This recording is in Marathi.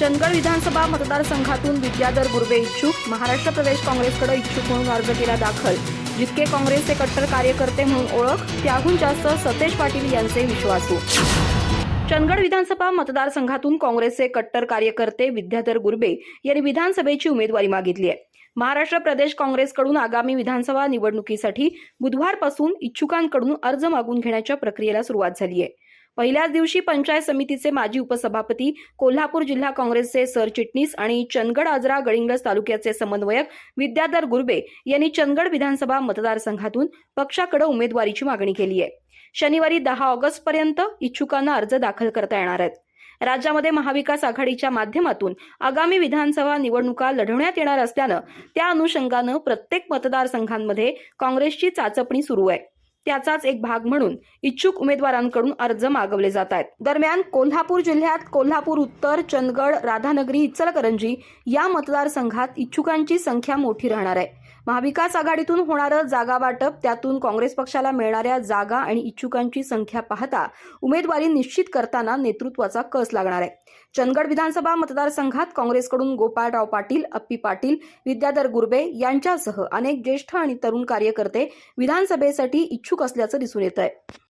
चंदगड विधानसभा मतदारसंघातून विद्याधर गुर्वे इच्छुक महाराष्ट्र प्रदेश काँग्रेसकडे इच्छुक म्हणून अर्ज केला दाखल. जितके काँग्रेसचे कट्टर कार्यकर्ते म्हणून ओळख त्याहून जास्त सतेज पाटील यांचे विश्वासू. चंदगड विधानसभा मतदारसंघातून काँग्रेसचे कट्टर कार्यकर्ते विद्याधर गुर्बे यांनी विधानसभेची उमेदवारी मागितली आहे. महाराष्ट्र प्रदेश काँग्रेसकडून आगामी विधानसभा निवडणुकीसाठी बुधवारपासून इच्छुकांकडून अर्ज मागून घेण्याच्या प्रक्रियेला सुरुवात झाली आहे. पहिल्याच दिवशी पंचायत समितीचे माजी उपसभापती कोल्हापूर जिल्हा काँग्रेसचे सरचिटणीस आणि चंदगड आजरा गडिंग्लज तालुक्याचे समन्वयक विद्याधर गुर्बे यांनी चंदगड विधानसभा मतदारसंघातून पक्षाकडे उमेदवारीची मागणी केली आहे. शनिवारी दहा ऑगस्ट पर्यंत इच्छुकांना अर्ज दाखल करता येणार आहेत. राज्यामध्ये महाविकास आघाडीच्या माध्यमातून आगामी विधानसभा निवडणुका लढवण्यात येणार असल्यानं त्या अनुषंगानं प्रत्येक मतदारसंघांमध्ये काँग्रेसची चाचपणी सुरू आहे. त्याचाच एक भाग म्हणून इच्छुक उमेदवारांकडून अर्ज मागवले जात आहेत. दरम्यान कोल्हापूर जिल्ह्यात कोल्हापूर उत्तर चंदगड राधानगरी इचलकरंजी या मतदारसंघात इच्छुकांची संख्या मोठी राहणार आहे. महाविकास आघाडीतून होणारं जागा वाटप त्यातून काँग्रेस पक्षाला मिळणाऱ्या जागा आणि इच्छुकांची संख्या पाहता उमेदवारी निश्चित करताना नेतृत्वाचा कस लागणार आहे? चंदगड विधानसभा मतदारसंघात काँग्रेसकडून गोपाळराव पाटील अप्पी पाटील विद्याधर गुर्बे यांच्यासह अनेक ज्येष्ठ आणि तरुण कार्यकर्ते विधानसभेसाठी इच्छुक असल्याचं दिसून येत आहे